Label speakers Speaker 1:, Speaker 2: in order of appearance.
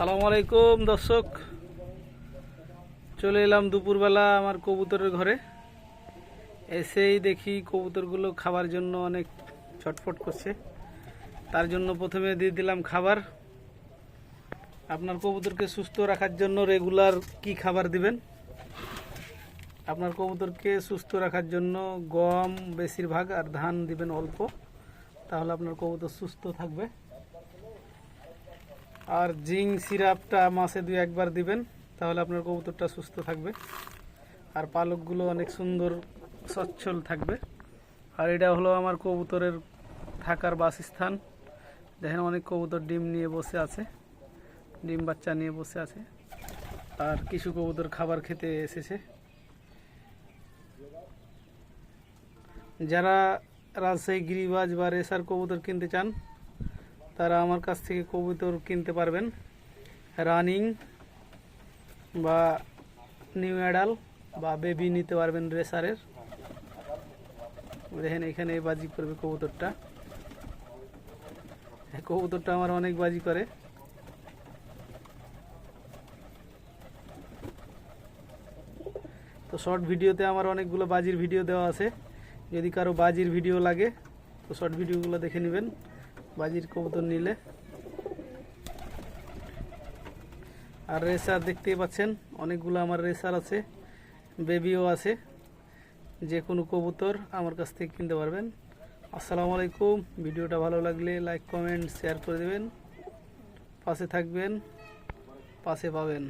Speaker 1: সালাম আলাইকুম, দর্শক। চলে এলাম দুপুরবেলা আমার কবুতরের ঘরে। এসেই দেখি কবুতরগুলো খাবার জন্য অনেক ছটফট করছে। তার জন্য প্রথমে দিয়ে দিলাম খাবার। আপনার কবুতরকে সুস্থ রাখার জন্য রেগুলার কি খাবার দিবেন? আপনার কবুতরকে সুস্থ রাখার জন্য গম, বেশিরভাগ, আর ধান দিবেন অল্প। তাহলে আপনার কবুতর সুস্থ থাকবে। আর জিঙ্ক সিরাপটা মাসে দুই একবার দিবেন, তাহলে আপনার কবুতরটা সুস্থ থাকবে। আর পালকগুলো অনেক সুন্দর, সচ্ছল থাকবে। আর এটা হলো আমার কবুতরের থাকার বাসস্থান। দেখেন অনেক কবুতর ডিম নিয়ে বসে আছে, ডিম বাচ্চা নিয়ে বসে আছে। আর কিছু কবুতর খাবার খেতে এসেছে। যারা রাজশাহী গিরিবাজ বা রেসার কবুতর কিনতে চান তারা আমার কাছ থেকে কবুতর কিনতে পারবেন। রানিং বা নিউ অ্যাডাল বা বেবি নিতে পারবেন রেসারের। দেখেন এখানে বাজি করবে কবুতরটা। কবুতরটা আমার অনেক বাজি করে। তো শর্ট ভিডিওতে আমার অনেকগুলো বাজির ভিডিও দেওয়া আছে। যদি কারও বাজির ভিডিও লাগে, তো শর্ট ভিডিওগুলো দেখে নেবেন। বাজির কবুতর নিলে। আর রেসার দেখতেই পাচ্ছেন, অনেকগুলো আমার রেসার আছে, বেবিও আছে। যে কোনো কবুতর আমার কাছ থেকে কিনতে পারবেন। আসসালামু আলাইকুম, ভিডিওটা ভালো লাগলে লাইক, কমেন্ট, শেয়ার করে দেবেন। পাশে থাকবেন, পাশে পাবেন।